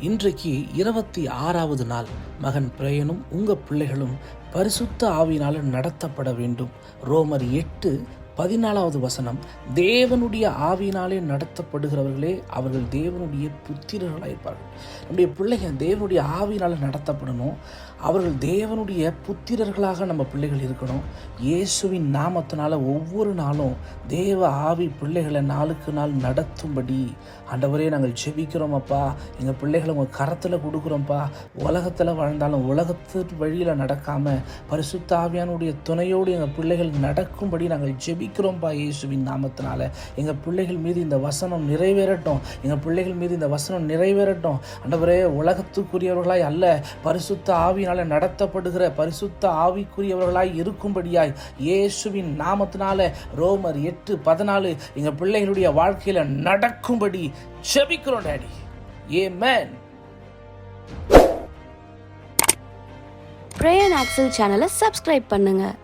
இன்றைக்கு இருபத்தி ஆறாவது நாள். மகன் பிரயனும் உங்கள் பிள்ளைகளும் பரிசுத்த ஆவியினால் நடத்தப்பட வேண்டும். ரோமர் எட்டு பதினாலாவது வசனம் தேவனுடைய ஆவியினாலே நடத்தப்படுகிறவர்களே அவர்கள் தேவனுடைய புத்திரர்களாக இருப்பார்கள். நம்முடைய பிள்ளைங்க தேவனுடைய ஆவியினால் நடத்தப்படணும்? அவர்கள் தேவனுடைய புத்திரர்களாக நம்ம பிள்ளைகள் இருக்கணும். இயேசுவின் நாமத்தினால ஒவ்வொரு நாளும் தேவ ஆவி பிள்ளைகளை நாளுக்கு நாள் நடத்தும்படி. ஆண்டவரே நாங்கள் ஜெபிக்கிறோம் அப்பா. எங்கள் பிள்ளைகளை உங்கள் கரத்தில் கொடுக்குறோம்ப்பா. உலகத்தில் வாழ்ந்தாலும் உலகத்து வழியில் நடக்காமல் பரிசுத்த ஆவியானுடைய துணையோடு எங்கள் பிள்ளைகள் நடக்கும்படி நாங்கள் ஜெபி ஜெபிக்கிறோம்ப்பா இயேசுவின் நாமத்தினால. எங்கள் பிள்ளைகள் மீது இந்த வசனம் நிறைவேறட்டும். எங்கள் பிள்ளைகள் மீது இந்த வசனம் நிறைவேறட்டும். அண்டவரே உலகத்துக்குரியவர்களாய் அல்ல பரிசுத்த ஆவியினால் நடத்தப்படுகிற பரிசுத்த ஆவிக்குரியவர்களாய் இருக்கும்படியாய் இயேசுவின் நாமத்தினால ரோமர் எட்டு பதினாலு எங்கள் பிள்ளைகளுடைய வாழ்க்கையில நடக்கும்படி ஜெபிக்கிறோம் டேடி. ஏ மேன் பிரேயன் ஆக்சல் சேனலை சப்ஸ்கிரைப் பண்ணுங்கள்